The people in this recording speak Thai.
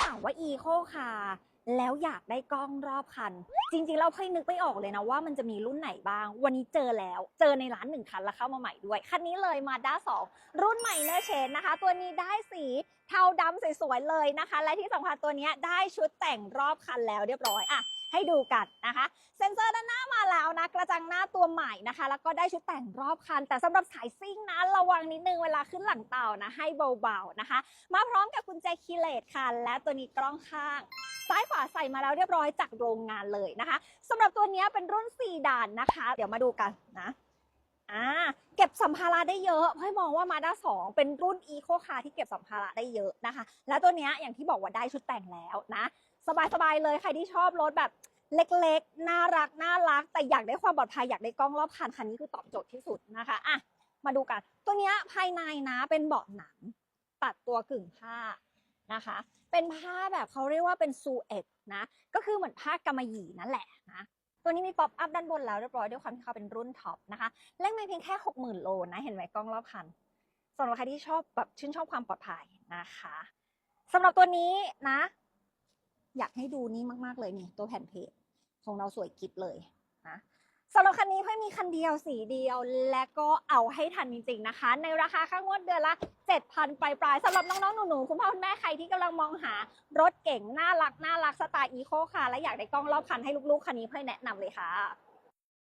ถามว่าอีโคคา แล้วอยากได้กล้องรอบคัน จริงๆ เราเพิ่งนึกไม่ออกเลยนะว่ามันจะมีรุ่นไหนบ้าง วันนี้เจอแล้ว เจอในร้านหนึ่งคันแล้วเข้ามาใหม่ด้วย คันนี้เลยมาด้า2รุ่นใหม่เนอร์เชนนะคะ ตัวนี้ได้สีเทาดำสวยๆเลยนะคะ และที่สำคัญตัวนี้ได้ชุดแต่งรอบคันแล้วเรียบร้อยอะให้ดูกันนะคะ เซ็นเซอร์ด้านหน้ามาแล้วนะ กระจังหน้าตัวใหม่นะคะ แล้วก็ได้ชุดแต่งรอบคัน แต่สำหรับสายซิ่งนะ ระวังนิดนึงเวลาขึ้นหลังเต่านะ ให้เบาๆนะคะ มาพร้อมกับกุญแจคีย์เลสค่ะ และตัวนี้กล้องข้าง ซ้ายขวาใส่มาแล้วเรียบร้อยจากโรงงานเลยนะคะสำหรับตัวนี้เป็นรุ่น 4 ด่านนะคะ เดี๋ยวมาดูกันนะอ่าเก็บสัมภาระได้เยอะเพราะมองว่ามาด้า2เป็นรุ่นอีโคคาที่เก็บสัมภาระได้เยอะนะคะ แล้วตัวนี้อย่างที่บอกว่าได้ชุดแต่งแล้วนะสบายๆเลยใครที่ชอบรถแบบเล็กๆ น่ารัก น่ารัก แต่อยากได้ความปลอดภัย อยากได้กล้องรอบคัน คันนี้คือตอบโจทย์ที่สุดนะคะอะมาดูกัน ตัวนี้ภายในนะเป็นเบาะหนัง ตัดตัวกึ่งผ้า นะคะ เป็นผ้าแบบเขาเรียกว่าเป็นซูเอตนะ ก็คือเหมือนผ้ากำมะหยี่นั่นแหละนะตัวนี้มีป๊อปอัพด้านบนแล้วเรียบร้อยด้วยความที่เขาเป็นรุ่นท็อปนะคะเล่นไม่เพียงแค่ 60,000 โลนะ เห็นไหมกล้องรอบคันสำหรับใครที่ชอบแบบชื่นชอบความปลอดภัยนะคะสำหรับตัวนี้นะ อยากให้ดูนี่มาก ๆ เลยนี่ตัวแผ่นเพจของเราสวยกิฟเลยนะ สำหรับคันนี้เพื่อมีคันเดียวสีเดียวและก็เอาให้ทันจริงๆนะคะ ในราคาค่างวดเดือนละ 7,000 ปลายๆสำหรับน้องๆหนูๆคุณพ่อคุณแม่ใครที่กำลังมองหารถเก่งน่ารักน่ารักสไตล์อีโคค่ะ และอยากได้กล้องรอบคันให้ลูกๆคันนี้เพื่อแนะนำเลยค่ะ